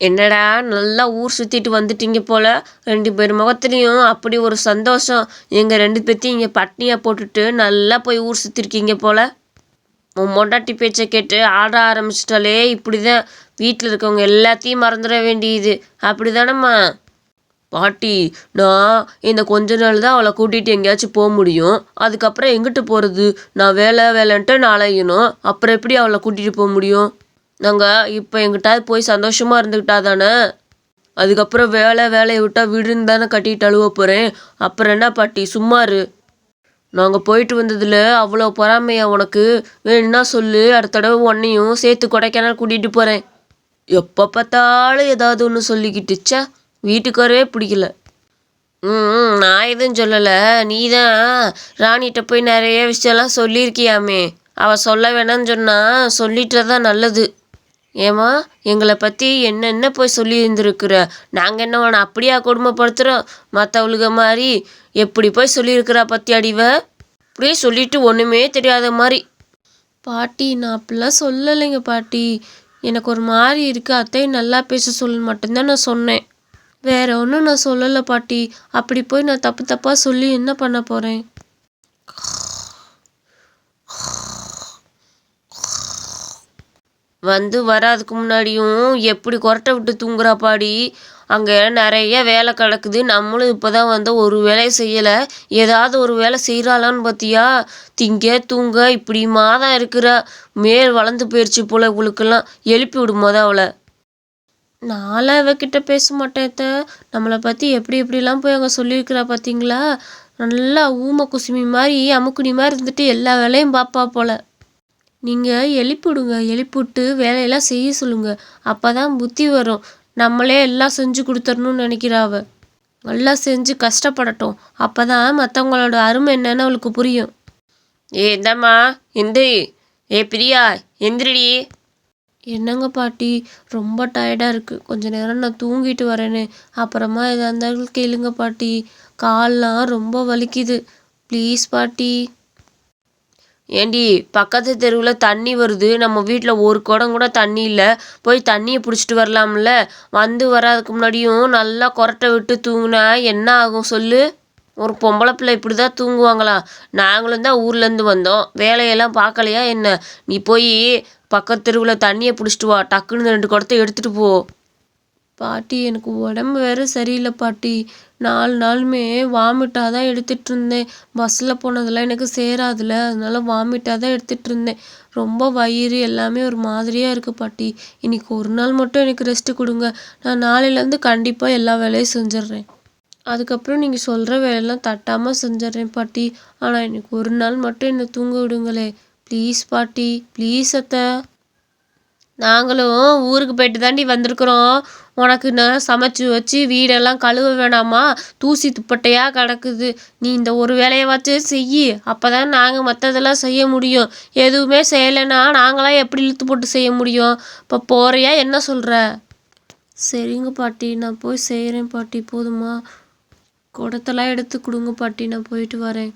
என்னடா நல்லா ஊர் சுற்றிட்டு வந்துட்டீங்க போல. ரெண்டு பேர் முகத்துலேயும் அப்படி ஒரு சந்தோஷம். எங்கள் ரெண்டு பேர்த்தையும் இங்கே பட்னியாக போட்டுட்டு நல்லா போய் ஊர் சுற்றிருக்கீங்க போல. உன் மொண்டாட்டி பேச்சை கேட்டு ஆட ஆரம்பிச்சிட்டாலே இப்படி தான் வீட்டில் இருக்கவங்க எல்லாத்தையும் மறந்துட வேண்டியது. அப்படி தானம்மா பாட்டி நான் இந்த கொஞ்ச நாள் தான் அவளை கூட்டிகிட்டு எங்கேயாச்சும் போக முடியும். அதுக்கப்புறம் எங்கிட்டு போகிறது நான் வேலை வேலைன்ட்டு நாளையணும். அப்புறம் எப்படி அவளை கூட்டிகிட்டு போக முடியும்? நாங்கள் இப்போ எங்கிட்டாவது போய் சந்தோஷமாக இருந்துக்கிட்டா தானே? அதுக்கப்புறம் வேலை வேலையை விட்டால் வீடுன்னு தானே கட்டிட்டு அழுவ போகிறேன் அப்புறம் என்ன பாட்டி சும்மா இரு. நாங்கள் போயிட்டு வந்ததில் அவ்வளோ பொறாமையா உனக்கு? வேணும்னா சொல்லு. அடுத்த தடவை உன்னையும் சேர்த்து கொடைக்கானல் கூட்டிகிட்டு போகிறேன் எப்போ பார்த்தாலும் ஏதாவது ஒன்று சொல்லிக்கிட்டுச்சா. வீட்டுக்காரவே பிடிக்கல. ம் நான் எதுவும் சொல்லலை. நீ தான் ராணிகிட்ட போய் நிறைய விஷயம்லாம் சொல்லியிருக்கியாமே. அவள் சொல்ல வேணாம்னு சொன்னால் சொல்லிட்டு தான் நல்லது. ஏம்மா எங்களை பற்றி என்னென்ன போய் சொல்லியிருந்துருக்குற? நாங்கள் என்ன உன்னை அப்படியா கொடுமைப்படுத்துகிறோம் மற்றவளுக மாதிரி எப்படி போய் சொல்லியிருக்கிறா பற்றி அடிவ அப்படியே சொல்லிட்டு ஒன்றுமே தெரியாத மாதிரி பாட்டி நான் அப்படிலாம் சொல்லலைங்க பாட்டி. எனக்கு ஒரு மாதிரி இருக்குது அத்தையும் நல்லா பேச சொல்லு மட்டும்தான் நான் சொன்னேன். வேற ஒன்றும் நான் சொல்லலை பாட்டி. அப்படி போய் நான் தப்பு தப்பாக சொல்லி என்ன பண்ண போகிறேன் வந்து வராதுக்கு முன்னாடியும் எப்படி கொரட்டை விட்டு தூங்குறா பாடி? அங்கே நிறைய வேலை கிடக்குது. நம்மளும் இப்போ தான் வந்து ஒரு வேலையை செய்யலை. ஏதாவது ஒரு வேலை செய்கிறாளான்னு பார்த்தியா திங்க தூங்க இப்படிமா தான் இருக்கிறா. மேல் வளர்ந்து போயிடுச்சு போல இவளுக்கெல்லாம். எழுப்பி விடும் அவளை. நான்லாம் இவகிட்ட பேச மாட்டேன் நம்மளை பற்றி எப்படி எப்படிலாம் போய் அங்கே சொல்லியிருக்கிறா பார்த்தீங்களா நல்லா ஊமை குசுமி மாதிரி அமுக்குனி மாதிரி இருந்துட்டு எல்லா வேலையும் பாப்பா போல. நீங்கள் எழுப்பிவிடுங்க எழுப்பிவிட்டு வேலையெல்லாம் செய்ய சொல்லுங்க. அப்போ தான் புத்தி வரும். நம்மளே எல்லாம் செஞ்சு கொடுத்துடணும்னு நினைக்கிறா நல்லா செஞ்சு கஷ்டப்படட்டும். அப்போ தான் மற்றவங்களோட அருமை என்னன்னு அவளுக்கு புரியும். ஏ இந்தாம்மா எந்திரி. ஏ பிரியா எந்திரிடி. என்னங்க பாட்டி ரொம்ப டயர்டாக இருக்குது கொஞ்ச நேரம் நான் தூங்கிட்டு வரேனே. அப்புறமா எதாக இருந்தாலும் கேளுங்க பாட்டி. கால்லாம் ரொம்ப வலிக்குது. ப்ளீஸ் பாட்டி. ஏண்டி பக்கத்து தெருவில் தண்ணி வருது. நம்ம வீட்டில் ஒரு குடம் கூட தண்ணி இல்லை. போய் தண்ணியை பிடிச்சிட்டு வரலாம்ல. வந்து வராதுக்கு முன்னாடியும் நல்லா கொரட்டை விட்டு தூங்கினா என்ன ஆகும் சொல்லு? ஒரு பொம்பளை பிள்ளை இப்படி தான் தூங்குவாங்களா? நாங்களும் தான் ஊர்லேருந்து வந்தோம். வேலையெல்லாம் பார்க்கலையா என்ன? நீ போய் பக்கத்து தெருவில் தண்ணியை பிடிச்சிட்டு வா. டக்குன்னு ரெண்டு குடத்தை எடுத்துகிட்டு போ. பாட்டி எனக்கு உடம்பு வேற சரியில்லை பாட்டி. நாலு நாளுமே வாமிட்டாக தான் எடுத்துகிட்டு இருந்தேன் பஸ்ஸில் போனதெல்லாம் எனக்கு சேராதுல அதனால வாமிட்டாக தான் எடுத்துகிட்டு இருந்தேன் ரொம்ப வயிறு எல்லாமே ஒரு மாதிரியாக இருக்குது பாட்டி. இன்னைக்கு ஒரு நாள் மட்டும் எனக்கு ரெஸ்ட்டு கொடுங்க. நான் நாளையிலேருந்து கண்டிப்பாக எல்லா வேலையும் செஞ்சிடுறேன். அதுக்கப்புறம் நீங்கள் சொல்கிற வேலையெல்லாம் தட்டாமல் செஞ்சிடுறேன் பாட்டி. ஆனால் இன்னைக்கு ஒரு நாள் மட்டும் என்னை தூங்க விடுங்களே. ப்ளீஸ் பாட்டி ப்ளீஸ் அத்தை. நாங்களும் ஊருக்கு போயிட்டு தாண்டி வந்திருக்குறோம். உனக்கு நான் சமைச்சு வச்சு வீடெல்லாம் கழுவ வேணாமா? தூசி துப்பட்டையாக கிடக்குது. நீ இந்த ஒரு வேலையை செய் அப்போ தான் நாங்கள் மற்றதெல்லாம் செய்ய முடியும். எதுவுமே செய்யலைன்னா நாங்களாம் எப்படி இழுத்து போட்டு செய்ய முடியும்? இப்போ போறியா? என்ன சொல்கிற சரிங்க பாட்டி நான் போய் செய்கிறேன் பாட்டி. போதுமா? குடத்தெல்லாம் எடுத்து கொடுங்க பாட்டி. நான் போயிட்டு வரேன்.